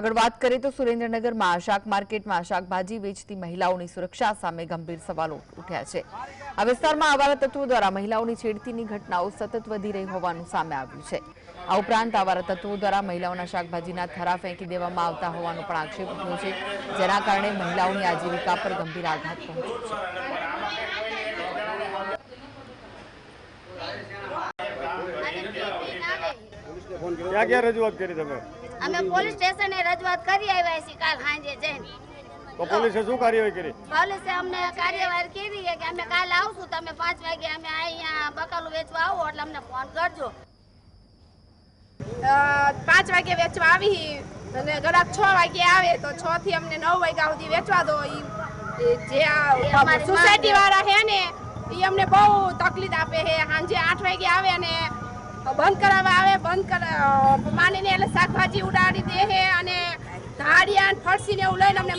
આગળ વાત કરીએ તો સુરેન્દ્રનગરમાં શાક માર્કેટમાં શાકભાજી વેચતી મહિલાઓની સુરક્ષા સામે ગંભીર સવાલો ઉઠ્યા છે. આ વિસ્તારમાં આવારા તત્વો દ્વારા મહિલાઓની છેડતીની ઘટનાઓ સતત વધી રહી હોવાનું સામે આવ્યું છે. આ ઉપરાંત આવારા તત્વો દ્વારા મહિલાઓના શાકભાજીના થરા ફેંકી દેવામાં આવતા હોવાનો પણ આક્ષેપ ઉઠ્યો છે જેના કારણે મહિલાઓની આજીવિકા પર ગંભીર આઘાત પહોંચ્યો છે. ક્યાં ક્યાં રજૂઆત કરી તમે? અમે પોલીસ સ્ટેશને રજૂઆત કરી આવ્યા છીએ કાલ સાંજે જઈને. તો પોલીસે શું કાર્યવાહી કરી? પોલીસે અમને કાર્યવાહી કરી કે અમે કાલે આવશું તમે પાંચ વાગે અમે અહીંયા બકાલું વેચવા આવો એટલે અમને ફોન કરજો. પાંચ વાગે વેચવા આવી અને ગરાક છ વાગે આવે તો છ થી અમને નવ વાગ્યા સુધી વેચવા દો. એ જે સોસાયટી વાળા હે ને એ અમને બહુ તકલીફ આપે છે. સાંજે આઠ વાગે આવે અને બંધ કરાવવા આવે, બંધ માનીને એટલે શાકભાજી ઉડાડી દે છે અને ધાડિયા ફરસીને એવું લઈને અમને